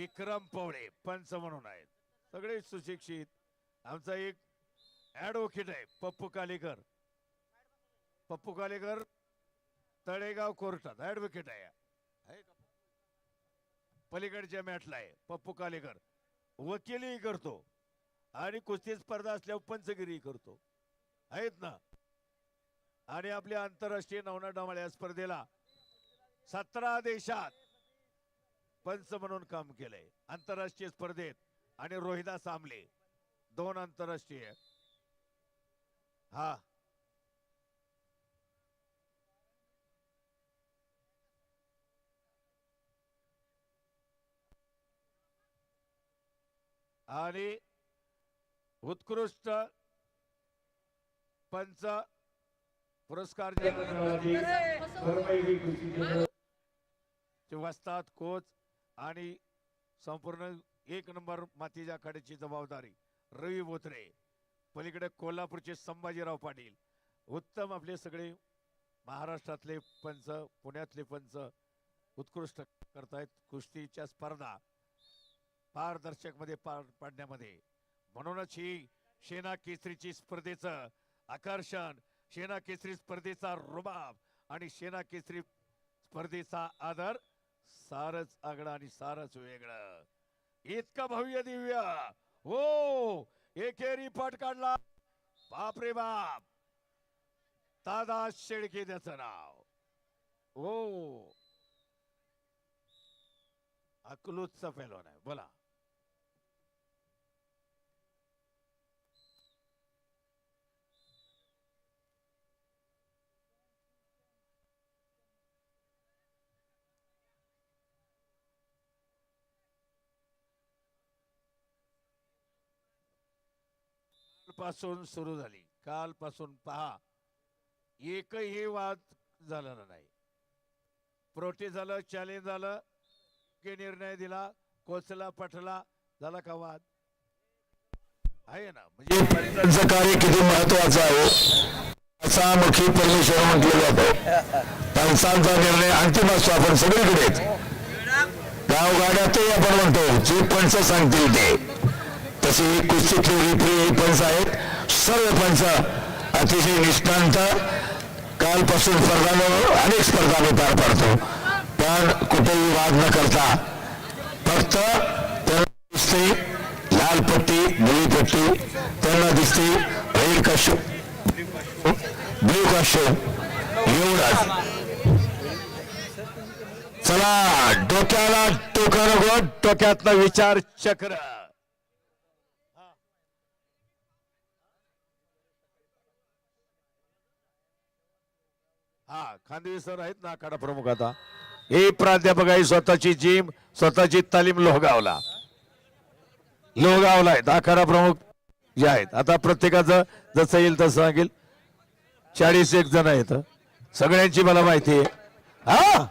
विक्रम पवळे पंच म्हणून आहेत. सगळे सुशिक्षित. आमचा एक ऍडव्होकेट आहे पप्पू कालेकर. पप्पू कालेकर तळेगाव कोर्टात ऍडव्होकेट आहे. पलीकडच्या मॅटला आहे पप्पू कालेकर. वकिलीही करतो. आणि कुस्ती स्पर्धा असल्यावर पंचगिरी करतो. आहेत ना? आणि आपल्या आंतरराष्ट्रीय नवना डमाळ्या स्पर्धेला सतरा देशात पंच म्हणून काम केलंय. आंतरराष्ट्रीय स्पर्धेत आणि रोहिदास आमले दोन आंतरराष्ट्रीय. हा. आणि उत्कृष्ट पंच पुरस्कार चे वस्ताद कोच. आणि संपूर्ण एक नंबर मातीच्या आखाड्याची जबाबदारी रवी बोत्रे. पलीकडे कोल्हापूरचे संभाजीराव पाटील. उत्तम आपले सगळे महाराष्ट्रातले पंच पुण्यातले पंच उत्कृष्ट करतायत. कुस्तीच्या स्पर्धा पारदर्शकमध्ये पार पाडण्यामध्ये. म्हणूनच ही सेना केसरीची स्पर्धेचं आकर्षण सेना केसरी स्पर्धेचा रुबाब आणि सेना केसरी स्पर्धेचा आदर सारच आगळं आणि सारच वेगळं. इतकं भव्य दिव्य. हो एकेरी पट काढला. बाप रे बाप. दादा शेळके त्याचं नाव. हो. अकलूजचा पैलवान आहे बोला. पासून सुरू झाली. कालपासून पहा एकही वाद झालेला नाही. प्रोटी झालं चॅलेंज झालं की निर्णय दिला कोचला पटला झाला का वाद? आहे ना. म्हणजे त्यांचं कार्य किती महत्वाचं आहे हो. असा मुखी परमेश्वर म्हटलं जातं पंचांचा निर्णय अंतिम असतो आपण सगळीकडेच गावगाड्यातही आपण म्हणतो जे पंच सांगतील ते. तसे कुस्तीतले प्रिय पंच आहेत सर्व पंच अतिशय निष्ठांत कालपासून स्पर्धांवर अनेक स्पर्धा पार पाडतो. पण कुठेही वाद न करता फक्त दिसते लाल पट्टी निळी पट्टी. त्यांना दिसते रेड काशो ब्ल्यू काशो एवढंच चला डोक्याला टोका नको डोक्यातला विचार चक्र. हा खानदेवी सर आहेत ना आखाडा प्रमुख आता. हे प्राध्यापक आहे स्वतःची जिम स्वतःची तालीम लोहगावला. लोहगावला आहेत आखाडा प्रमुख जे आहेत. आता प्रत्येकाचं जसं येईल तसं सांगेल. चाळीस एक जण आहेत. सगळ्यांची मला माहिती आहे. हा?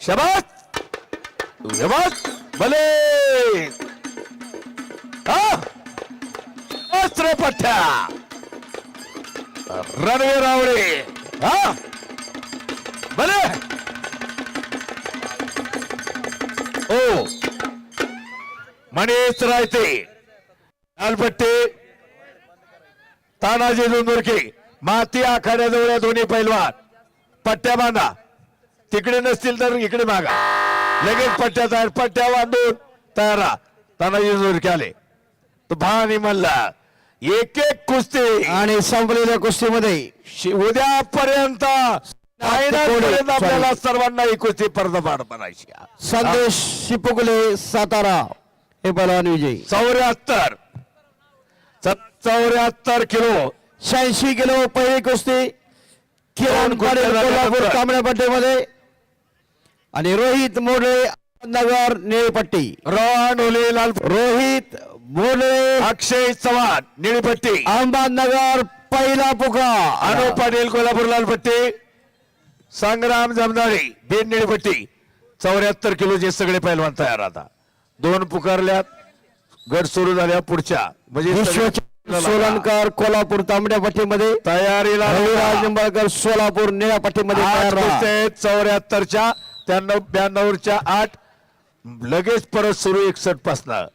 शबात शबात भले! हा? पठ्या रणवीर रावळे हा? भले। ओ मणेश रायते तानाजी दुंदुरके माती आखाड्याजवळ या दोन्ही पैलवान पट्ट्या बांधा. तिकडे नसतील तर इकडे मागा. लगेच पट्ट्या तयार पट्ट्या बांधून तयार राहा. तानाजी दुंदुरके आले. तो भानी मल्ला एक एक कुस्ती. आणि संपलेल्या कुस्तीमध्ये उद्यापर्यंत आपल्याला सर्वांना कुस्ती पर्दपाड बनायची संदेश शिपुगले सातारा. हे बलवान विजयी चौऱ्याहत्तर चौऱ्याहत्तर किलो. शहाऐंशी किलो पहिली कुस्ती. किरण पाटील कोल्हापूर झाल्या. तांबड्या पट्टीमध्ये. आणि रोहित मोडळे नगर निळीपट्टी. रोहन ओले लाल रोहित मोडळे. अक्षय चव्हाण निळीपट्टी. अहमदनगर पहिला पुका अनु पाटील कोल्हापूर लालपट्टी संग्राम जमदारी बीड निळीपट्टी चौऱ्याहत्तर किलोचे सगळे पैलवान तयार आता. दोन पुकारल्यात गट सुरू झाल्या पुढच्या. म्हणजे सोलनकर कोल्हापूर तांबड्या पट्टीमध्ये. तयारीला निंबाळकर सोलापूर निळ्या पट्टीमध्ये. चौऱ्याहत्तरच्या त्र्याण्णव ब्याण्णवच्या आठ. लगेच परत सुरू एकसठ पासनं.